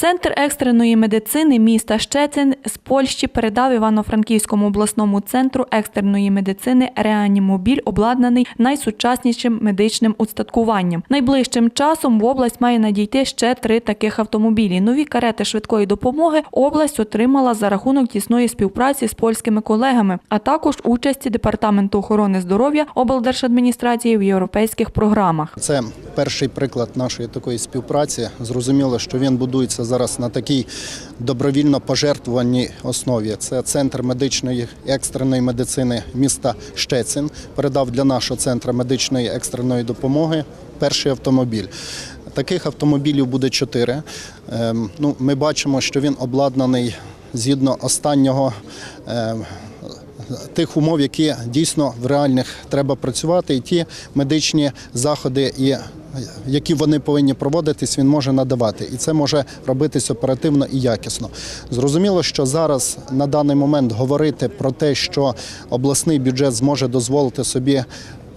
Центр екстреної медицини міста Щецин з Польщі передав Івано-Франківському обласному центру екстреної медицини реанімобіль, обладнаний найсучаснішим медичним устаткуванням. Найближчим часом в область має надійти ще три таких автомобілі. Нові карети швидкої допомоги область отримала за рахунок тісної співпраці з польськими колегами, а також участі департаменту охорони здоров'я облдержадміністрації в європейських програмах. Це перший приклад нашої такої співпраці. Зрозуміло, що він будується зараз на такій добровільно пожертвуваній основі. Це центр медичної екстреної медицини міста Щецин. Передав для нашого центру медичної екстреної допомоги перший автомобіль. Таких автомобілів буде чотири. Ем, Ну, ми бачимо, що він обладнаний згідно останнього. Тих умов, які дійсно в реальних треба працювати, і ті медичні заходи, які вони повинні проводитись, він може надавати, і це може робитись оперативно і якісно. Зрозуміло, що зараз на даний момент говорити про те, що обласний бюджет зможе дозволити собі.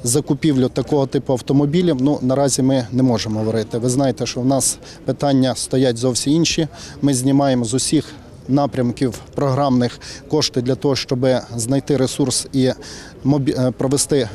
Закупівлю такого типу автомобілів ну наразі ми не можемо говорити. Ви знаєте, що в нас питання стоять зовсім інші. Ми знімаємо з усіх напрямків програмних кошти для того, щоб знайти ресурс і е, провести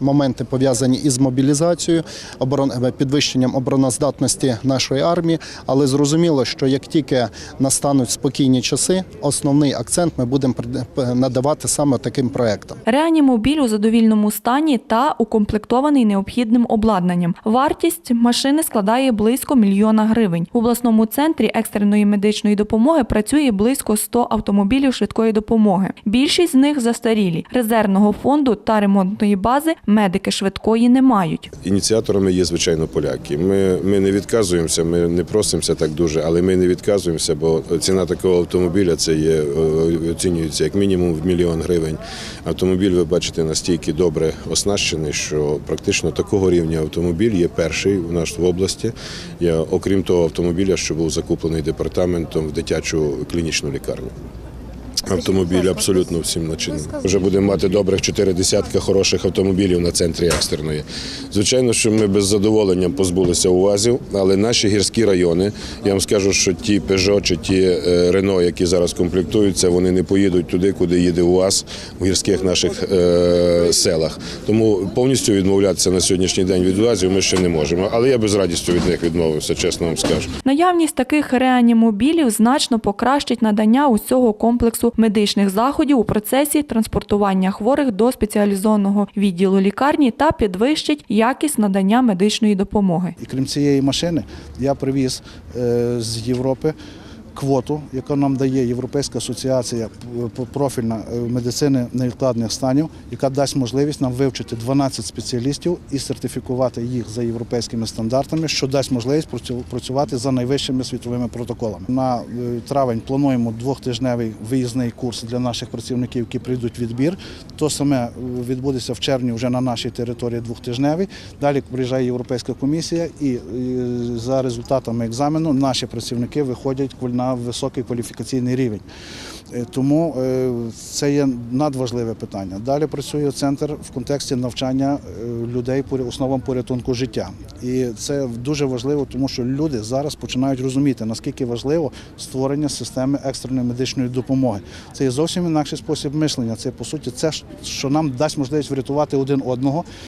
моменти пов'язані із мобілізацією, е, підвищенням обороноздатності нашої армії. Але зрозуміло, що як тільки настануть спокійні часи, основний акцент ми будемо прид- надавати саме таким проектам. Реанімобіль у задовільному стані та укомплектований необхідним обладнанням. Вартість машини складає близько мільйона гривень. В обласному центрі екстреної медичної допомоги працює близько 100 автомобілів швидкої допомоги. Більшість з них застарілі. Резервного фонду та ремонтної бази медики швидкої не мають. Ініціаторами є звичайно поляки. Ми, ми не відказуємося, ми не просимося так дуже, але ми не відказуємося, бо ціна такого автомобіля це є е, оцінюється як мінімум в мільйон гривень. Автомобіль, ви бачите, настільки добре оснащений, що практично такого рівня автомобіль є перший у нас в області. Я, окрім того автомобіля, що був закуплений департаментом в дитячу клінічну лікарню. Автомобіль абсолютно всім начинений. Вже будемо мати добрих чотири десятка хороших автомобілів на центрі екстреної. Звичайно, що ми без задоволення позбулися УАЗів, але наші гірські райони, я вам скажу, що ті Peugeot чи ті Renault, які зараз комплектуються, вони не поїдуть туди, куди їде УАЗ у гірських наших е, селах. Тому повністю відмовлятися на сьогоднішній день від УАЗів ми ще не можемо. Але я без радістю від них відмовився, чесно вам скажу. Наявність таких реанімобілів значно покращить надання усього комплексу медичних заходів у процесі транспортування хворих до спеціалізованого відділу лікарні та підвищить якість надання медичної допомоги. І крім цієї машини, я привіз е, з Європи квоту, яку нам дає Європейська асоціація профільна е, медицини невідкладних станів, яка дасть можливість нам вивчити 12 спеціалістів і сертифікувати їх за європейськими стандартами, що дасть можливість працювати за найвищими світовими протоколами. На е, травень плануємо двохтижневий виїзний курс для наших працівників, які прийдуть відбір. То саме е, відбудеться в червні вже на нашій території двохтижневий. Далі приїжджає Європейська комісія, і за результатами екзамену наші працівники виходять на високий кваліфікаційний рівень. Е, Тому е, це є надважливе питання. Далі працює центр в контексті навчання е, людей по основам порятунку життя. І це дуже важливо, тому що люди зараз починають розуміти, наскільки важливо створення системи екстреної медичної допомоги. Це є зовсім інакший спосіб мислення. Це по суті це, що нам дасть можливість врятувати один одного